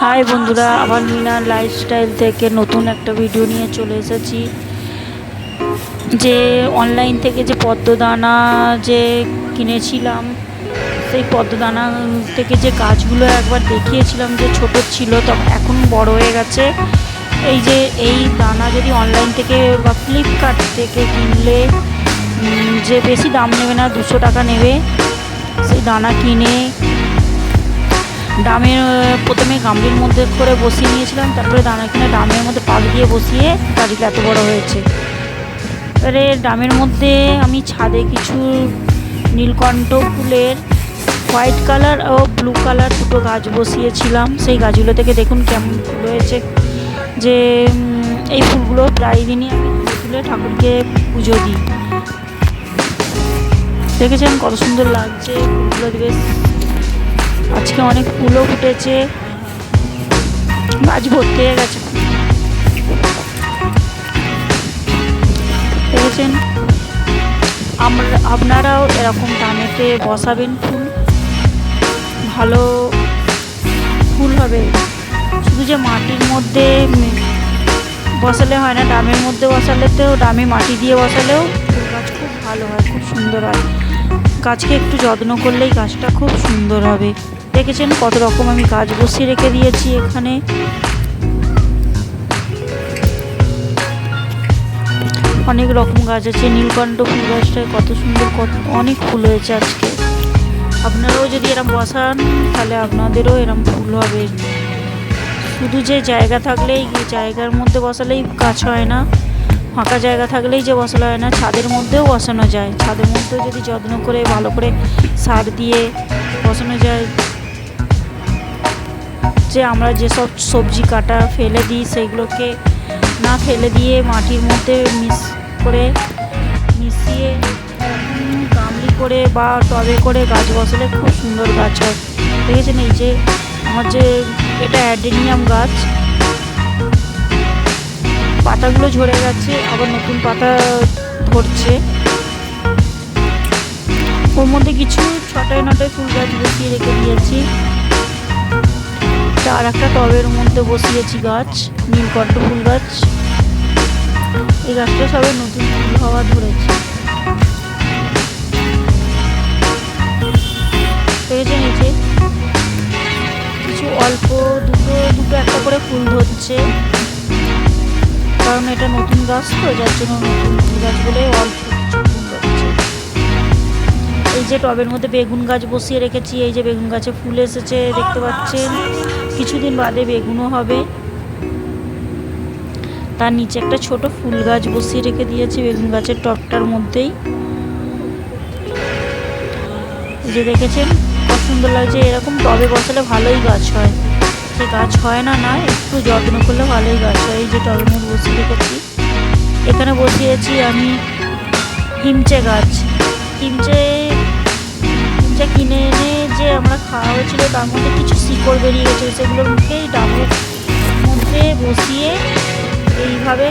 High বন্ধুরা, আবার মিনার lifestyle থেকে নতুন একটা ভিডিও নিয়ে চলে এসেছি। যে অনলাইন থেকে যে পদ্মদানা যে কিনেছিলাম, সেই পদ্মদানা থেকে যে গাছগুলো একবার দেখিয়েছিলাম যে ছোট ছিল তখন এখন বড় হয়ে গেছে। এই যে এই দানা যদি অনলাইন থেকে বা ফ্লিপকার্ট থেকে কিনলে যে বেশি দাম নেবে না, দুশো টাকা নেবে, সেই দানা কিনে ডামের প্রথমে গামলির মধ্যে করে বসিয়ে নিয়েছিলাম, তারপরে দানা কিনে ডামের মধ্যে পাক দিয়ে বসিয়ে গাছগুলো এত বড় হয়েছে। এবারে ডামের মধ্যে আমি ছাদে কিছু নীলকণ্ঠ ফুলের হোয়াইট কালার ও ব্লু কালার দুটো গাছ বসিয়েছিলাম। সেই গাছগুলো থেকে দেখুন কেমন ফুল হয়েছে। যে এই ফুলগুলো প্রায় দিনই আমি তুলে ঠাকুরকে পুজো দিই। দেখেছেন কত সুন্দর লাগছে ফুলগুলো বেশ আজকে অনেক ফুলও ফুটেছে। গাছ ভর্তি হয়ে গেছে। দেখেছেন? আমরা, আপনারাও এরকম টানেতে বসাবেন ফুল। ভালো ফুল হবে। শুধু যে মাটির মধ্যে বসালে হয় না ডামের মধ্যে বসালে তো ডামে মাটি দিয়ে বসালেও ফুল গাছ খুব ভালো হয়, খুব সুন্দর হয়। গাছকে একটু যত্ন করলেই গাছটা খুব সুন্দর হবে। দেখেছেন কত রকম আমি গাছ বসিয়ে রেখে দিয়েছি এখানে। অনেক রকম গাছ আছে, নীলকণ্ঠ ফুল গাছটায় কত সুন্দর কত, অনেক ফুল হয়েছে আজকে। আপনারাও যদি এরম বসান, তাহলে আপনাদেরও এরম ফুল হবে। শুধু যে জায়গা থাকলেই জায়গার মধ্যে বসালেই গাছ হয় না, ফাঁকা জায়গা থাকলেই যে বসানো হয় না, ছাদের মধ্যেও বসানো যায়। ছাদের মধ্যেও যদি যত্ন করে, ভালো করে সার দিয়ে বসানো যায় যে আমরা যেসব সবজি কাটা ফেলে দিই, সেগুলোকে না ফেলে দিয়ে মাটির মধ্যে মিস করে, মিশিয়ে গামলি করে বা টবে করে গাছ বসালে খুব সুন্দর গাছ হয়। দেখেছেন এই যে আমার যে এটা অ্যাডেনিয়াম গাছ। পাতাগুলো ঝরে গেছে, আবার নতুন পাতা ধরছে। ওর মধ্যে কিছু ছটায় নটায় ফুল গাছ বসিয়ে রেখে দিয়েছি। এটা আর একটা টবের মধ্যে বসিয়েছি গাছ, নীলকণ্ঠ ফুল গাছ। এই গাছটা সবে নতুন ফুল হওয়া ধরেছে। এই যে কিছু অল্প দুটো দুটো একটা করে ফুল ধরছে। কারণ এটা নতুন গাছ তো, যার জন্য নতুন ফুল গাছ বলে অল্প এই যে টবের মধ্যে বেগুন গাছ বসিয়ে রেখেছি, এই যে বেগুন গাছে ফুল এসেছে, দেখতে পাচ্ছেন? কিছুদিন বাদে বেগুনও হবে। তার নিচে একটা ছোট ফুল গাছ বসিয়ে রেখে দিয়েছি বেগুন গাছের টবটার মধ্যেই। যে দেখেছেন কত সুন্দর লাগছে, এরকম টবে বসালে ভালোই গাছ হয়। যে গাছ হয় না না, একটু যত্ন করলে ভালোই গাছ হয়। এই যে টবের মধ্যে বসিয়ে রেখেছি। এখানে বসিয়েছি আমি হিমচে গাছ। হিমচে হিমচে কিনে আমরা খাওয়া হয়েছিল, তার মধ্যে কিছু শিকড় বেরিয়ে গেছে, সেগুলোর মুখেই ডাবের মধ্যে বসিয়ে এইভাবে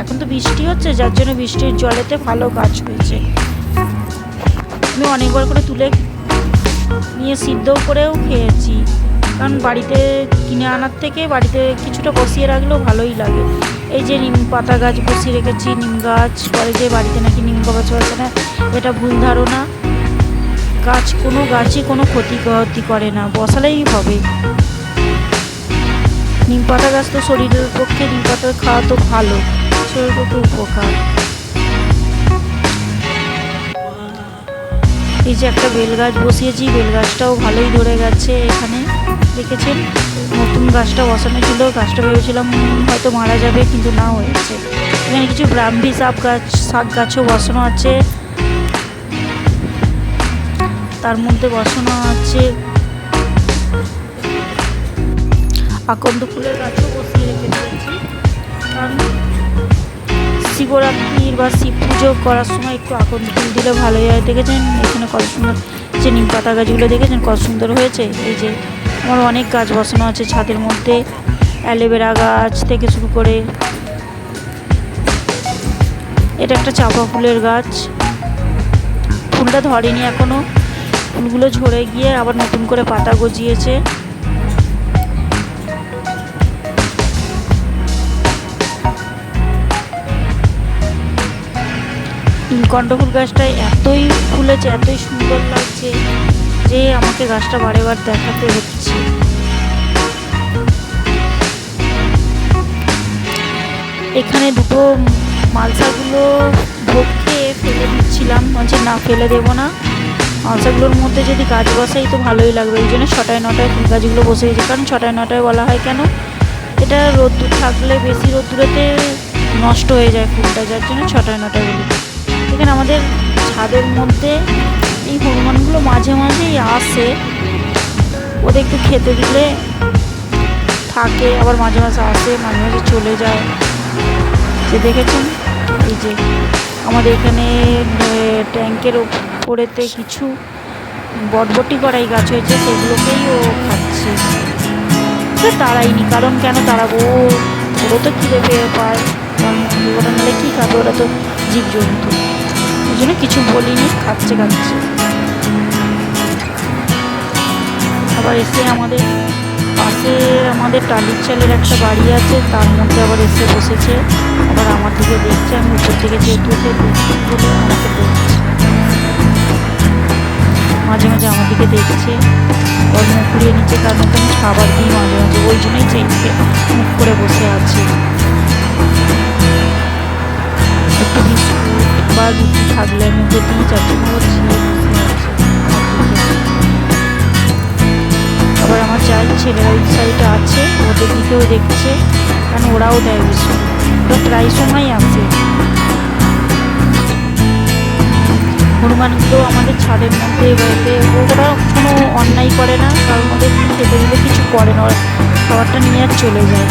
এখন তো বৃষ্টি হচ্ছে, যার জন্য বৃষ্টির জলেতে ভালো গাছ হয়েছে। আমি অনেকবার করে তুলে নিয়ে সিদ্ধ করেও খেয়েছি, কারণ বাড়িতে কিনে আনার থেকে বাড়িতে কিছুটা বসিয়ে রাখলেও ভালোই লাগে। এই যে নিম পাতা গাছ বসিয়ে রেখেছি, নিম গাছ, পরে যে বাড়িতে নাকি নিম গাছ বসে না এটা ভুল ধারণা। গাছ, কোনো গাছই কোনো ক্ষতি ক্ষতি করে না, বসালেই হবে। নিম পাতা গাছ তো শরীরের পক্ষে, নিম পাতা খাওয়া তো ভালো, শরীরের পক্ষে উপকার। এই যে একটা বেল গাছ বসিয়েছি, বেল গাছটাও ভালোই ধরে গেছে এখানে, দেখেছেন? নতুন গাছটা বসানো ছিল, গাছটা ভেবেছিলাম হয়তো মারা যাবে, কিন্তু না হয়েছে। এখানে কিছু ব্রাহ্মী শাক গাছ, শাক গাছও বসানো আছে। তার মধ্যে বসানো আছে। আকন্দ ফুলের গাছও বসিয়ে রেখে দিয়েছি। কারণ শিবরাত্রির বা শিব পুজো করার সময় একটু আকন্দ ফুল দিলে ভালোই হয়। দেখেছেন? এখানে কত সুন্দর যে নিম পাতা গাছগুলো দেখেছেন? কত সুন্দর হয়েছে? এই যে আমার অনেক গাছ বসানো আছে ছাদের মধ্যে। অ্যালোভেরা গাছ থেকে শুরু করে এটা একটা চাপা ফুলের গাছ। ফুলটা ধরেনি এখনও। ফুলগুলো ঝরে গিয়ে আবার নতুন করে পাতা গজিয়েছে। নীলকণ্ঠ ফুল গাছটায় এতই ফুলেছে, এতই সুন্দর লাগছে যে আমাকে গাছটা বারে বার দেখাতে হচ্ছে। এখানে দুটো মালসাগুলো ভোগ খেয়ে ফেলে দিচ্ছিলাম মানে না, ফেলে দেবো না। মালসাগুলোর মধ্যে যদি গাছ বসাই তো ভালোই লাগবে। এই জন্য ছটায় নটায় ফুল গাছগুলো বসে গেছে। কারণ ছটায় নটায় বলা হয় কেন? এটা রোদ্দুর থাকলে বেশি রোদ্দুরেতে নষ্ট হয়ে যায় ফুলটা, যার জন্য ছটায় নটায় বলি। এখানে আমাদের ছাদের মধ্যে এই হনুমানগুলো মাঝে মাঝেই আসে। ওদের একটু খেতে দিলে থাকে, আবার মাঝে মাঝে আসে, মাঝে মাঝে চলে যায়। যে দেখেছেন? এই যে আমাদের এখানে ট্যাঙ্কের ওপরেতে কিছু বটবটি করাই গাছ হয়েছে, সেগুলোকেই ও খাচ্ছে। সে তাড়াইনি, কারণ কেন তাড়াবো? ওরও তো খিদে পেয়ে পায়। ওরা নাহলে কী খাবে? ওরা তো জীবজন্তু। ওই জন্য কিছু বলিনি, খাচ্ছে খাচ্ছে। আবার এসে আমাদের পাশে আমাদের টালির চালের একটা বাড়ি আছে, তার মধ্যে আবার এসে বসেছে। আবার আমার দিকে দেখছে, আমি উপর থেকে যেহেতু আমাকে দেখছে। ঘুরিয়ে নিচ্ছে, তার মধ্যে আমি খাবার দিই মাঝে মাঝে। ওই জন্যই চেঞ্জকে মুখ করে বসে আছে। একটু বিস্কুট বা রুটি থাকলে আছে, আমার দিকে। আবার আমার চার ছেলেরা ওই সাইডে আছে, ওদের দিকেও দেখছে, কারণ ওরাও দেয় বিস্কুট ওরা প্রায় সময় আসে। হনুমানগুলো আমাদের ছাদের মধ্যে এ বাড়িতে ওরা কোনো অন্যায় করে না, কারণ ওদের খেতে দিলে কিছু করে না। খাবারটা নিয়ে আর চলে যায়।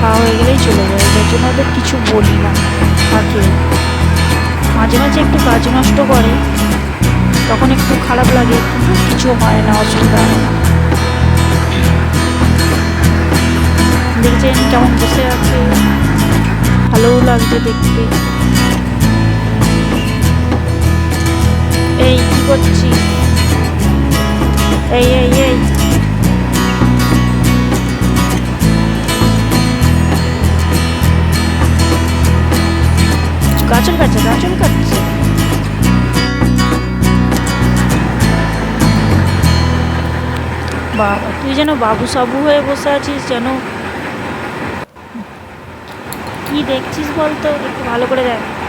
খাওয়া হয়ে গেলেই চলে যায়। যার জন্য ওদের কিছু বলি না। থাকে। মাঝে মাঝে একটু কাজ নষ্ট করে, তখন একটু খারাপ লাগে, কিন্তু কিছু হয় না অসুবিধা হয় না। দেখছেন কেমন বসে আছে? ভালোও লাগছে দেখতে। এই এই এই এই। গাছল কাটছে গাছল কাটছে। বাবা, তুই যেন বাবু সাবু হয়ে বসে আছিস, যেন। কি দেখছিস বলতো? একটু ভালো করে দেখ।